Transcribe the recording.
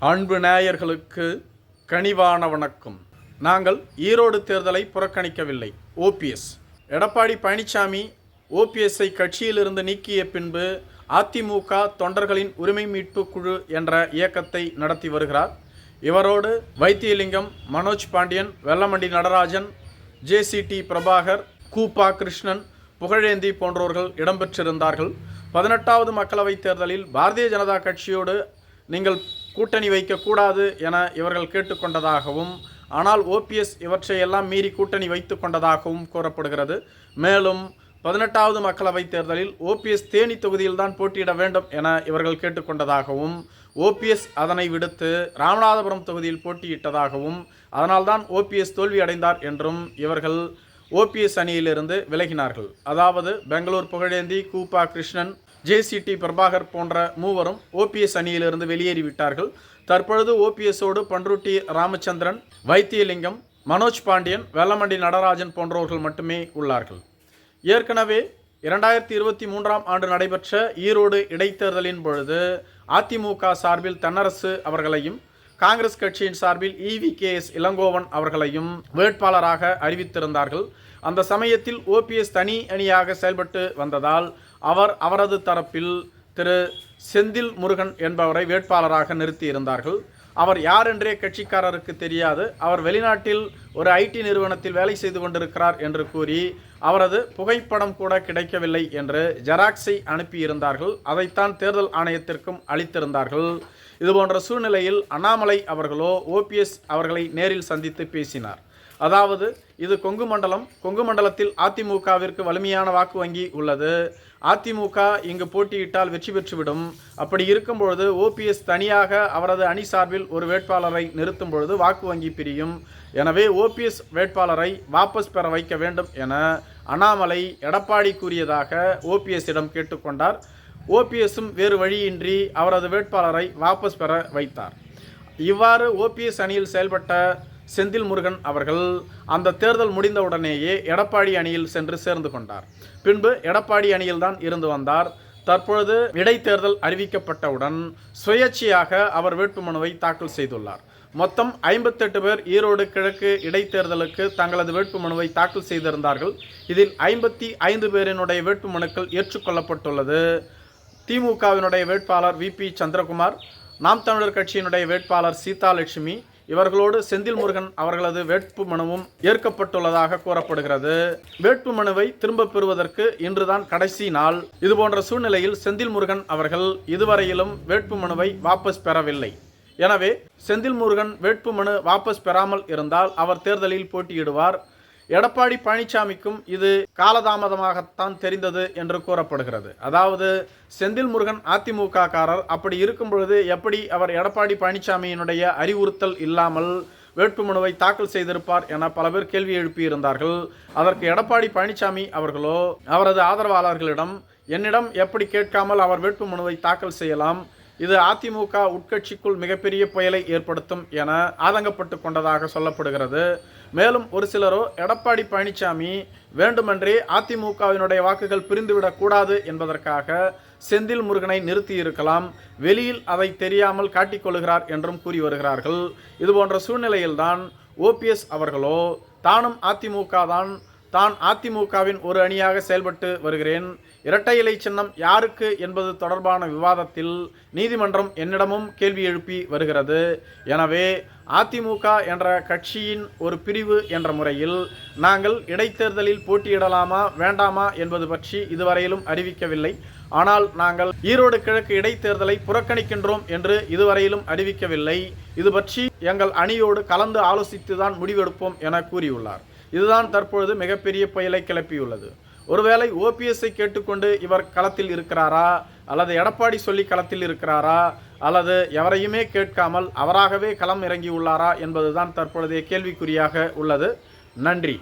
அன்பு நேயர்களுக்கு கனிவான வணக்கம். நாங்கள் ஈரோடு தேர்தலை புறக்கணிக்கவில்லை. ஓபிஎஸ் எடப்பாடி பழனிசாமி ஓபிஎஸ்ஐ கட்சியிலிருந்து நீக்கிய பின்பு அதிமுக தொண்டர்களின் உரிமை மீட்பு குழு என்ற இயக்கத்தை நடத்தி வருகிறார். இவரோடு வைத்தியலிங்கம் மனோஜ் பாண்டியன் வெல்லமண்டி நடராஜன் ஜேசிடி பிரபாகர் கூப்பா கிருஷ்ணன் புகழேந்தி போன்றோர்கள் இடம்பெற்றிருந்தார்கள். பதினெட்டாவது மக்களவைத் தேர்தலில் பாரதிய ஜனதா கட்சியோடு நீங்கள் கூட்டணி வைக்கக்கூடாது என இவர்கள் கேட்டுக்கொண்டதாகவும் ஆனால் ஓபிஎஸ் இவற்றையெல்லாம் மீறி கூட்டணி வைத்து கொண்டதாகவும் கூறப்படுகிறது. மேலும் பதினெட்டாவது மக்களவைத் தேர்தலில் ஓபிஎஸ் தேனி தொகுதியில்தான் போட்டியிட வேண்டும் என இவர்கள் கேட்டுக்கொண்டதாகவும் ஓபிஎஸ் அதனை விடுத்து ராமநாதபுரம் தொகுதியில் போட்டியிட்டதாகவும் அதனால்தான் ஓபிஎஸ் தோல்வி அடைந்தார் என்றும் இவர்கள் ஓபிஎஸ் அணியிலிருந்து விலகினார்கள். அதாவது பெங்களூர் புகழேந்தி கூப்பா கிருஷ்ணன் ஜேசிடி பிரபாகர் போன்ற மூவரும் ஓபிஎஸ் அணியிலிருந்து வெளியேறிவிட்டார்கள். தற்பொழுது ஓபிஎஸோடு பன்ருட்டி ராமச்சந்திரன் வைத்தியலிங்கம் மனோஜ் பாண்டியன் வெல்லமண்டி நடராஜன் போன்றவர்கள் மட்டுமே உள்ளார்கள். ஏற்கனவே இரண்டாயிரத்தி இருபத்தி மூன்றாம் ஆண்டு நடைபெற்ற ஈரோடு இடைத்தேர்தலின் பொழுது அதிமுக சார்பில் தென்னரசு அவர்களையும் காங்கிரஸ் கட்சியின் சார்பில் இவி கே எஸ் இளங்கோவன் அவர்களையும் வேட்பாளராக அறிவித்திருந்தார்கள். அந்த சமயத்தில் ஓபிஎஸ் தனி அணியாக செயல்பட்டு வந்ததால் அவர் அவரது தரப்பில் திரு செந்தில் முருகன் என்பவரை வேட்பாளராக நிறுத்தியிருந்தார்கள். அவர் யார் என்றே கட்சிக்காரருக்கு தெரியாது. அவர் வெளிநாட்டில் ஒரு ஐடி நிறுவனத்தில் வேலை செய்து கொண்டிருக்கிறார் என்று கூறி அவரது புகைப்படம் கூட கிடைக்கவில்லை என்று ஜெராக்ஸை அனுப்பியிருந்தார்கள். அதைத்தான் தேர்தல் ஆணையத்திற்கும் அளித்திருந்தார்கள். இதுபோன்ற சூழ்நிலையில் அண்ணாமலை அவர்களோ ஓபிஎஸ் அவர்களை நேரில் சந்தித்து பேசினார். அதாவது இது கொங்கு மண்டலம். கொங்கு மண்டலத்தில் அதிமுகவிற்கு வலிமையான வாக்கு வங்கி உள்ளது. அதிமுக இங்கு போட்டியிட்டால் வெற்றி பெற்றுவிடும். அப்படி இருக்கும்பொழுது ஓபிஎஸ் தனியாக அவரது அணி சார்பில் ஒரு வேட்பாளரை நிறுத்தும் பொழுது வாக்கு வங்கி பிரியும். எனவே ஓபிஎஸ் வேட்பாளரை வாபஸ் பெற வைக்க வேண்டும் என அண்ணாமலை எடப்பாடி கூறியதாக ஓபிஎஸ்ஸிடம் கேட்டுக்கொண்டார். ஓபிஎஸும் வேறு வழியின்றி அவரது வேட்பாளரை வாபஸ் பெற வைத்தார். இவ்வாறு ஓபிஎஸ் அணியில் செயல்பட்ட செந்தில் முருகன் அவர்கள் அந்த தேர்தல் முடிந்தவுடனேயே எடப்பாடி அணியில் சென்று சேர்ந்து கொண்டார். பின்பு எடப்பாடி அணியில்தான் இருந்து வந்தார். தற்பொழுது இடைத்தேர்தல் அறிவிக்கப்பட்டவுடன் சுயேட்சையாக அவர் வேட்புமனுவை தாக்கல் செய்துள்ளார். மொத்தம் ஐம்பத்தெட்டு பேர் ஈரோடு கிழக்கு இடைத்தேர்தலுக்கு தங்களது வேட்புமனுவை தாக்கல் செய்திருந்தார்கள். இதில் ஐம்பத்தி ஐந்து பேரினுடைய வேட்புமனுக்கள் ஏற்றுக்கொள்ளப்பட்டுள்ளது. திமுகவினுடைய வேட்பாளர் வி பி சந்திரகுமார் நாம் தமிழர் கட்சியினுடைய வேட்பாளர் சீதாலட்சுமி இவர்களோடு செந்தில் முருகன் அவர்களது வேட்பு மனுவும் ஏற்கப்பட்டுள்ளதாக கூறப்படுகிறது. வேட்பு மனுவை திரும்ப பெறுவதற்கு இன்றுதான் கடைசி நாள். இதுபோன்ற சூழ்நிலையில் செந்தில் முருகன் அவர்கள் இதுவரையிலும் வேட்பு மனுவை வாபஸ் பெறவில்லை. எனவே செந்தில் முருகன் வேட்புமனு வாபஸ் பெறாமல் இருந்தால் அவர் தேர்தலில் போட்டியிடுவார். எடப்பாடி பழனிசாமிக்கும் இது காலதாமதமாகத்தான் தெரிந்தது என்று கூறப்படுகிறது. அதாவது செந்தில் முருகன் அதிமுக காரர் அப்படி இருக்கும் பொழுது எப்படி அவர் எடப்பாடி பழனிசாமியினுடைய அறிவுறுத்தல் இல்லாமல் வேட்புமனுவை தாக்கல் செய்திருப்பார் என பல பேர் கேள்வி எழுப்பியிருந்தார்கள். அதற்கு எடப்பாடி பழனிசாமி அவர்களோ அவரது ஆதரவாளர்களிடம் என்னிடம் எப்படி கேட்காமல் அவர் வேட்புமனுவை தாக்கல் செய்யலாம்? இது அதிமுக உட்கட்சிக்குள் மிகப்பெரிய புயலை ஏற்படுத்தும் என ஆதங்கப்பட்டு கொண்டதாக சொல்லப்படுகிறது. மேலும் ஒரு சிலரோ எடப்பாடி பழனிசாமி வேண்டுமென்றே அதிமுகவினுடைய வாக்குகள் பிரிந்துவிடக்கூடாது என்பதற்காக செந்தில் முருகனை நிறுத்தி இருக்கலாம். வெளியில் அதை தெரியாமல் காட்டிக்கொள்கிறார் என்றும் கூறி வருகிறார்கள். இதுபோன்ற சூழ்நிலையில்தான் ஓபிஎஸ் அவர்களோ தானும் அதிமுக தான் தான் அதிமுகவின் ஒரு அணியாக செயல்பட்டு வருகிறேன். இரட்டை இலை சின்னம் யாருக்கு என்பது தொடர்பான விவாதத்தில் நீதிமன்றம் என்னிடமும் கேள்வி எழுப்பி வருகிறது. எனவே அதிமுக என்ற கட்சியின் ஒரு பிரிவு என்ற முறையில் நாங்கள் இடைத்தேர்தலில் போட்டியிடலாமா வேண்டாமா என்பது பற்றி இதுவரையிலும் அறிவிக்கவில்லை. ஆனால் நாங்கள் ஈரோடு கிழக்கு இடைத்தேர்தலை புறக்கணிக்கின்றோம் என்று இதுவரையிலும் அறிவிக்கவில்லை. இது பற்றி எங்கள் அணியோடு கலந்து ஆலோசித்துதான் முடிவெடுப்போம் என கூறியுள்ளார். இதுதான் தற்பொழுது மிகப்பெரிய புயலை கிளப்பியுள்ளது. ஒருவேளை ஓபிஎஸ்ஐ கேட்டுக்கொண்டு இவர் களத்தில் இருக்கிறாரா? அல்லது எடப்பாடி சொல்லி களத்தில் இருக்கிறாரா? அல்லது எவரையுமே கேட்காமல் அவராகவே களம் இறங்கி உள்ளாரா என்பதுதான் தற்பொழுதைய கேள்விக்குறியாக உள்ளது. நன்றி.